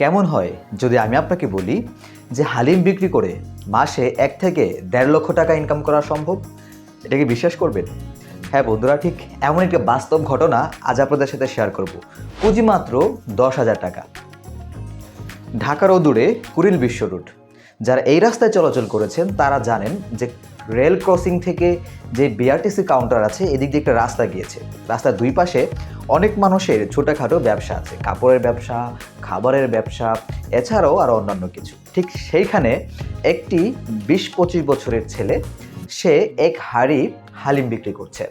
কেমন হয় যদি আমি আপনাকে বলি যে হালিম বিক্রি করে মাসে এক থেকে দেড় লক্ষ টাকা ইনকাম করা সম্ভব? এটা কি বিশ্বাস করবেন? হ্যাঁ বন্ধুরা, ঠিক এমন একটি বাস্তব ঘটনা আজ আপনাদের সাথে শেয়ার করব। পুঁজি মাত্র দশ হাজার টাকা। ঢাকার দূরে কুড়িল বিশ্ব রুট যারা এই রাস্তায় চলাচল করেছেন, তারা জানেন যে রেল ক্রসিং থেকে যে বিআরটিসি কাউন্টার আছে, এদিক দিয়ে একটা রাস্তা গিয়েছে। রাস্তার দুই পাশে অনেক মানুষের ছোটোখাটো ব্যবসা আছে। কাপড়ের ব্যবসা, খাবারের ব্যবসা, এছাড়াও আর অন্যান্য কিছু। ঠিক সেইখানে একটি বিশ পঁচিশ বছরের ছেলে, সে এক হাড়ি হালিম বিক্রি করছে।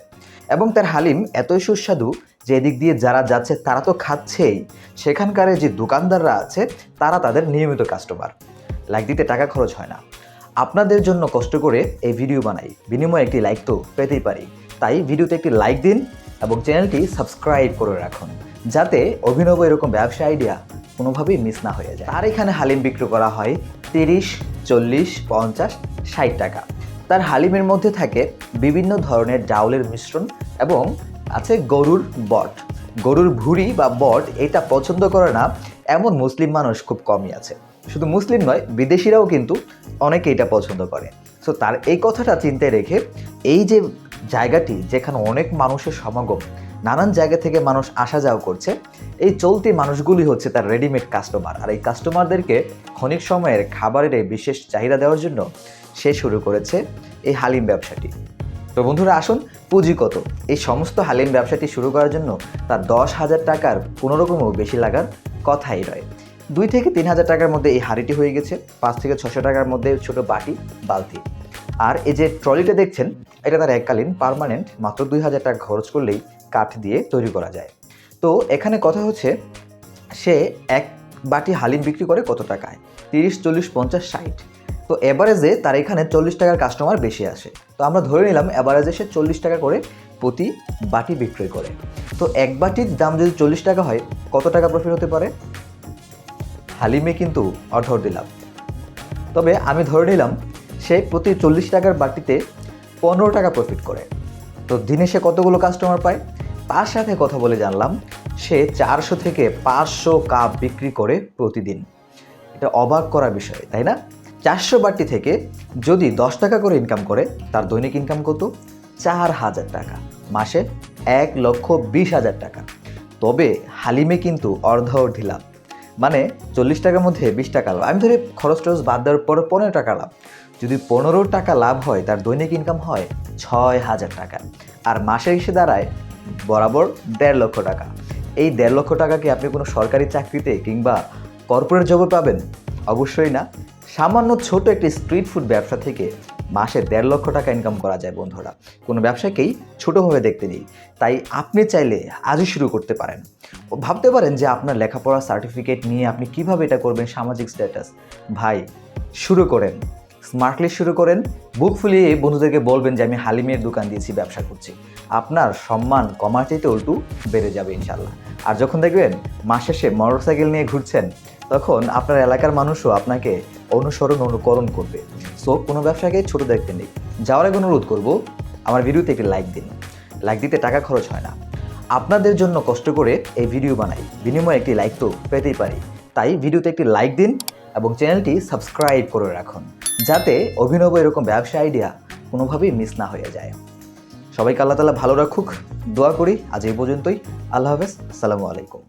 এবং তার হালিম এতই সুস্বাদু যে এদিক দিয়ে যারা যাচ্ছে, তারা তো খাচ্ছেই। সেখানকার যে দোকানদাররা আছে, তারা তাদের নিয়মিত কাস্টমার লাইক দিতে টাকা খরচ হয় না। আপনাদের জন্য কষ্ট করে এই ভিডিও বানাই। বিনিময়ে একটি লাইক তো পেতেই পারি। তাই ভিডিওতে একটি লাইক দিন এবং চ্যানেলটি সাবস্ক্রাইব করে রাখুন, যাতে অভিনব এরকম ব্যবসা আইডিয়া কোনোভাবেই মিস না হয়ে যায়। আর এখানে হালিম বিক্রি করা হয় তিরিশ, চল্লিশ, পঞ্চাশ, ষাট টাকা। তার হালিমের মধ্যে থাকে বিভিন্ন ধরনের ডাউলের মিশ্রণ এবং আছে গরুর বট। গরুর ভুঁড়ি বা বট এটা পছন্দ করে না, এমন মুসলিম মানুষ খুব কমই আছে। শুধু মুসলিম নয়, বিদেশিরাও কিন্তু অনেকে এটা পছন্দ করে। সো তার এই কথাটা চিন্তায় রেখে এই যে জায়গাটি যেখানে অনেক মানুষের সমাগম, নানান জায়গা থেকে মানুষ আসা যাওয়া করছে, এই চলতি মানুষগুলি হচ্ছে তার রেডিমেড কাস্টমার আর এই কাস্টমারদেরকে ক্ষণিক সময়ের খাবারের এই বিশেষ চাহিদা দেওয়ার জন্য সে শুরু করেছে এই হালিম ব্যবসাটি। তো বন্ধুরা, আসুন পুঁজি কত? এই সমস্ত হালিম ব্যবসাটি শুরু করার জন্য তার দশ হাজার টাকার কোনোরকমও বেশি লাগার কথাই রয়। দুই থেকে তিন হাজার টাকার মধ্যে এই হাঁড়িটি হয়ে গেছে, পাঁচ থেকে ছশো টাকার মধ্যে ছোট বাটি, বালতি। আর এই যে ট্রলিটা দেখছেন, এটা তার এককালীন পার্মানেন্ট মাত্র দুই হাজার টাকা খরচ করলেই কাঠ দিয়ে তৈরি করা যায়। তো এখানে কথা হচ্ছে, সে এক বাটি হালিম বিক্রি করে কত টাকায়? তিরিশ, চল্লিশ, পঞ্চাশ, ষাট। তো এভারেজে তার এখানে চল্লিশ টাকার কাস্টমার বেশি আসে। তো আমরা ধরে নিলাম এভারেজে সে চল্লিশ টাকা করে প্রতি বাটি বিক্রয় করে। তো এক বাটির দাম যদি চল্লিশ টাকা হয়, কত টাকা প্রফিট হতে পারে? হালিমে কিন্তু অর্ধর দিলাম। তবে আমি ধরে নিলাম, সে প্রতি চল্লিশ টাকার বাটিতে পনেরো টাকা প্রফিট করে। তো দিনে সে কতগুলো কাস্টমার পায়? তার সাথে কথা বলে জানলাম, সে চারশো থেকে পাঁচশো কাপ বিক্রি করে প্রতিদিন। এটা অবাক করা বিষয়, তাই না? চারশো বাটি থেকে যদি দশ টাকা করে ইনকাম করে, তার দৈনিক ইনকাম কত? চার হাজার টাকা। মাসে এক লক্ষ বিশ হাজার টাকা। তবে হালিমে কিন্তু অর্ধ ঢিলাম মানে চল্লিশ টাকার মধ্যে বিশ টাকা লাভ। আমি ধরি খরচ টরচ বাদ দেওয়ার পর পনেরো টাকা লাভ। যদি পনেরো টাকা লাভ হয়, তার দৈনিক ইনকাম হয় ছয় হাজার টাকা। আর মাসে এসে দাঁড়ায় বরাবর দেড় লক্ষ টাকা। এই দেড় লক্ষ টাকা কি আপনি কোনো সরকারি চাকরিতে কিংবা কর্পোরেট জবে পাবেন? অবশ্যই না। সামান্য ছোট একটি স্ট্রিট ফুড ব্যবসা থেকে মাসে দেড় লক্ষ টাকা ইনকাম করা যায় বন্ধুরা। কোনো ব্যবসাকেই ছোটোভাবে দেখতে নেই। তাই আপনি চাইলে আজই শুরু করতে পারেন। ভাবতে পারেন যে আপনার লেখাপড়া সার্টিফিকেট নিয়ে আপনি কীভাবে এটা করবেন, সামাজিক স্ট্যাটাস ভাই, শুরু করেন। স্মার্টলি শুরু করেন। বুক ফুলিয়ে বন্ধুদেরকে বলবেন যে, আমি হালিমের দোকান দিয়েছি, ব্যবসা করছি। আপনার সম্মান কমার চাইতে উল্টু বেড়ে যাবে ইনশাল্লাহ। আর যখন দেখবেন মাস শেষে মোটরসাইকেল নিয়ে ঘুরছেন তখন আপনার এলাকার মানুষও আপনাকে অনুসরণ অনুকরণ করবে। সো, কোনো ব্যবসাকে ছোট দেখতে নেই যাওয়ার আগে অনুরোধ করব, আমার ভিডিওতে একটি লাইক দিন। লাইক দিতে টাকা খরচ হয় না। আপনাদের জন্য কষ্ট করে এই ভিডিও বানাই। বিনিময়ে একটি লাইক তো পেতেই পারি। তাই ভিডিওতে একটি লাইক দিন এবং চ্যানেলটি সাবস্ক্রাইব করে রাখুন। যাতে অভিনব এরকম ব্যবসা আইডিয়া কোনোভাবেই মিস না হয়ে যায়। সবাইকে আল্লাহ তালা ভালো রাখুক। দোয়া করি। আজ এই পর্যন্তই। আল্লাহ হাফেজ। আসসালামু আলাইকুম।